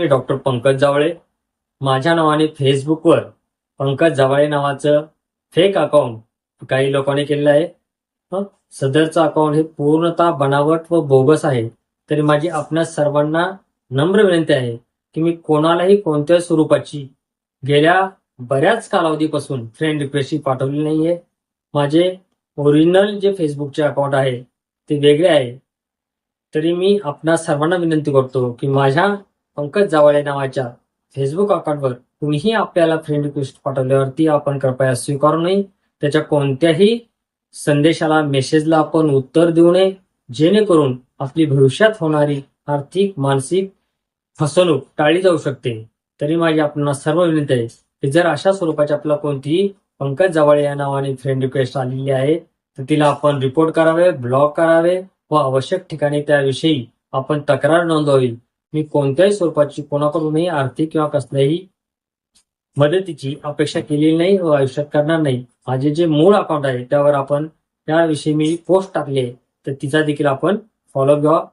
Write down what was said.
मी doctor Pankaj Jawale. माझ्या नावाने फेसबुकवर पंकज जावळे नावाचं फेक अकाउंट काही लोकांनी केलेलं आहे. सदरचं अकाउंट हे पूर्णतः बनावट व बोगस आहे. तरी माझी आपल्या सर्वांना नम्र विनंती आहे की मी कोणालाही कोणत्या स्वरूपाची गेल्या बऱ्याच कालावधीपासून फ्रेंड रिक्वेस्ट पाठवली नाहीये. माझे ओरिजिनल जे फेसबुकचे अकाउंट आहे ते वेगळे आहे. तरी मी आपणा सर्वांना विनंती करतो की माझ्या पंकज जावळे नावाच्या फेसबुक अकाउंटवर कुणीही आपल्याला फ्रेंड रिक्वेस्ट पाठवल्यावरती आपण कृपया स्वीकारू नये. त्याच्या कोणत्याही संदेशाला मेसेजला आपण उत्तर देऊ नये. जेणेकरून आपली भविष्यात होणारी आर्थिक मानसिक फसवणूक टाळली जाऊ शकते. तरी माझी आपल्याला सर्व विनंती आहे की जर अशा स्वरूपाची आपल्याला कोणतीही पंकज जावळे या नावाने फ्रेंड रिक्वेस्ट आलेली आहे तर तिला आपण रिपोर्ट करावे ब्लॉक करावे व आवश्यक ठिकाणी त्याविषयी आपण तक्रार नोंदवावी. मी कोणत्याही स्वरूपाची कोणाकडूनही आर्थिक किंवा कसल्याही मदतीची अपेक्षा केलेली नाही व आयुष्यात करणार नाही. माझे जे मूळ अकाउंट आहे त्यावर आपण त्याविषयी मी पोस्ट टाकली आहे तर तिचा देखील आपण फॉलो किंवा